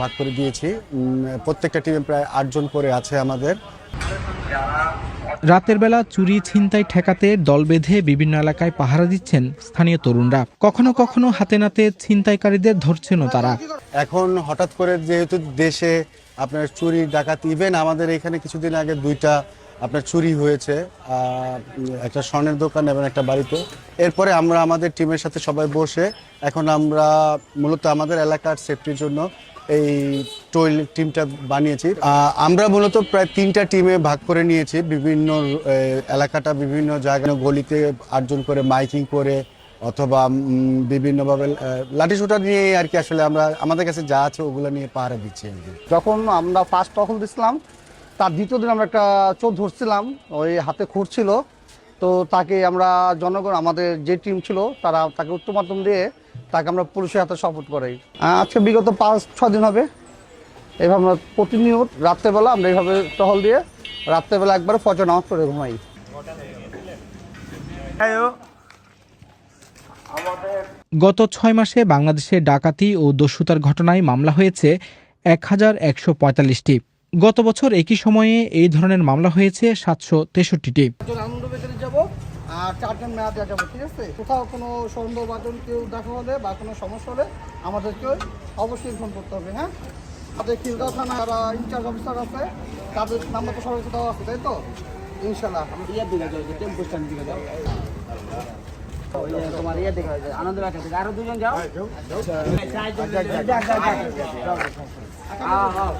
ভাগ করে দিয়েছি। প্রত্যেকটা টিমে প্রায় আটজন করে আছে আমাদের। রাতের বেলা চুরি ছিনতাই ঠেকাতে দল বেঁধে বিভিন্ন এলাকায় পাহারা দিচ্ছেন স্থানীয় তরুণরা। কখনো কখনো হাতে নাতে ছিনতাইকারীদের ধরছেনও তারা। এখন হঠাৎ করে যেহেতু দেশে আপনার চুরি ডাকাত ইভেন আমাদের এখানে কিছুদিন আগে দুইটা আপনার চুরি হয়েছে একটা স্বর্ণের দোকান এবং একটা বাড়িতে। এরপরে আমরা আমাদের টিমের সাথে সবাই বসে এখন আমরা মূলত আমাদের এলাকার সেফটির জন্য এই টোয়েল টিমটা বানিয়েছি। আমরা মূলত প্রায় তিনটা টিমে ভাগ করে নিয়েছি। বিভিন্ন এলাকাটা বিভিন্ন জায়গায় গলিতে আটজন করে মাইকিং করে অথবা বিভিন্নভাবে লাঠি সোটা নিয়ে আর কি আসলে আমরা, আমাদের কাছে যা আছে ওগুলো নিয়ে পাহারা দিচ্ছি যখন আমরা ফার্স্ট টহল দিছিলাম, তার দ্বিতীয় দিন আমরা একটা চোর ধরছিলাম, ওই হাতে খুঁড়ছিল তো তাকে আমরা জনগণ, আমাদের যে টিম ছিল, তারা তাকে উত্তম মাধ্যম দিয়ে তাকে আমরা পুলিশের হাতে সাপোর্ট করাই। আজকে বিগত পাঁচ ছ দিন হবে। এভাবে আমরা প্রতিনিয়ত রাত্রেবেলা আমরা এইভাবে টহল দিয়ে রাত্রেবেলা একবার ফজর নামাজ পড়ে ঘুমাই। গত ছয় মাসে বাংলাদেশে ডাকাতি ও দস্যুতার ঘটনায় মামলা হয়েছে এক হাজার একশো পঁয়তাল্লিশটি। গত বছর একই সময়ে এই ধরনের মামলা হয়েছে সাতশো তেষট্টিটি আনন্দ বেকারে যাব আর চারজন মেয়াদ যাব ঠিক আছে কোথাও কোনো সন্দেহ বাজন কেউ দেখা হলে বা কোনো সমস্যা হলে আমাদেরকে অবশ্যই ফোন করতে হবে হ্যাঁ আমাদের খিলগাঁও থানা যারা ইনচার্জ অফিসার আছে তাদের নাম্বার তো সবাই দেওয়া আছে তাই তো ইনশাল্লাহ ইয়ার দিকে যাও টেম্পো স্ট্যান্ড দিকে যাও তোমার ইয়ে দিকে যাও, আনন্দ বাজার থেকে আরও দুজন যাও হ্যাঁ, হ্যাঁ।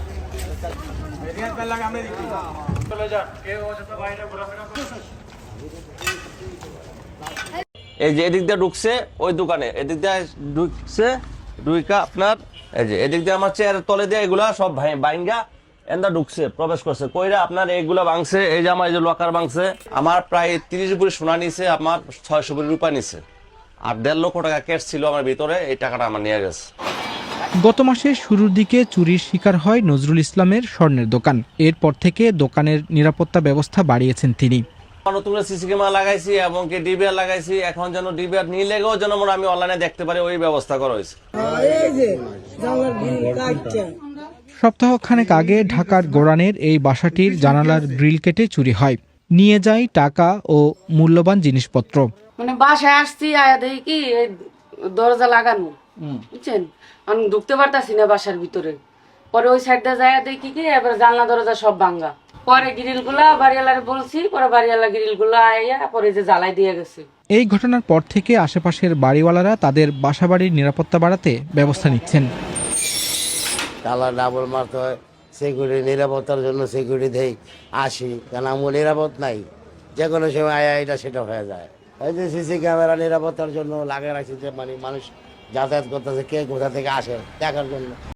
এই যে এদিক দিয়ে ঢুকছে ওই দোকানে, এদিক দিয়ে ঢুকছে, ঢুইকা আপনার, এই যে এদিক দিয়ে আমার চেয়ারের তলে দিয়ে এগুলা সব বাইঙ্গা এন্দা ঢুকছে, প্রবেশ করছে। কইরা আপনার এইগুলা ভাঙছে, এই যে আমার এই যে লকার ভাঙছে, আমার প্রায় তিরিশ বুড়ি সোনা নিছে, আমার ছয়শো বুড়ি রূপা নিছে। আর দেড় লক্ষ টাকা ক্যাশ ছিল আমার ভিতরে, এই টাকাটা আমার নিয়ে গেছে। গত মাসের শুরুর দিকে চুরির শিকার হয় নজরুল ইসলামের স্বর্ণের দোকান। এরপর থেকে দোকানের নিরাপত্তা ব্যবস্থা বাড়িয়েছেন তিনি। নতুন সিসি ক্যামেরা লাগাইছি এবং কি ডিবিআর লাগাইছি। এখন যেন ডিবিআর নিয়ে লেগেও যেন মনে আমি অনলাইনে দেখতে পারি ওই ব্যবস্থা করা হয়েছে। সপ্তাহ খানেক আগে ঢাকার গোরানের এই বাসাটির জানালার গ্রিল কেটে চুরি হয়। নিয়ে যায় টাকা ও মূল্যবান জিনিসপত্র। মানে বাসায় আসছি আয়া দেখি কি এই দরজা লাগানো। বুঝছেন? আমি ঢুকতে পারতাছি না বাসার ভিতরে। পরে ওই সাইডটা যায় দেখি কি এবার জানলা দরজা সব ভাঙ্গা। পরে গ্রিলগুলা বাড়িওয়ালার বলছি পরে বাড়িওয়ালা গ্রিলগুলা আইয়া পরে যে জ্বালাই দিয়ে গেছে। এই ঘটনার পর থেকে আশেপাশের বাড়িওয়ালারা তাদের বাসাবাড়ির নিরাপত্তা বাড়াতে ব্যবস্থা নিচ্ছেন। তালা ডাবল মারতে হয় সিকিউরিটি নিরাপত্তার জন্য সিকিউরিটি দেই আসি। কেন আমার নিরাপদ নাই। যে কোনো সময় আয়া এটা সেটা হয়ে যায়। এই যে সিসি ক্যামেরা নিরাপত্তার জন্য লাগিয়ে রাখছি যে মানে মানুষ যাতায়াত করতেছে কে কোথা থেকে আসে দেখার জন্য।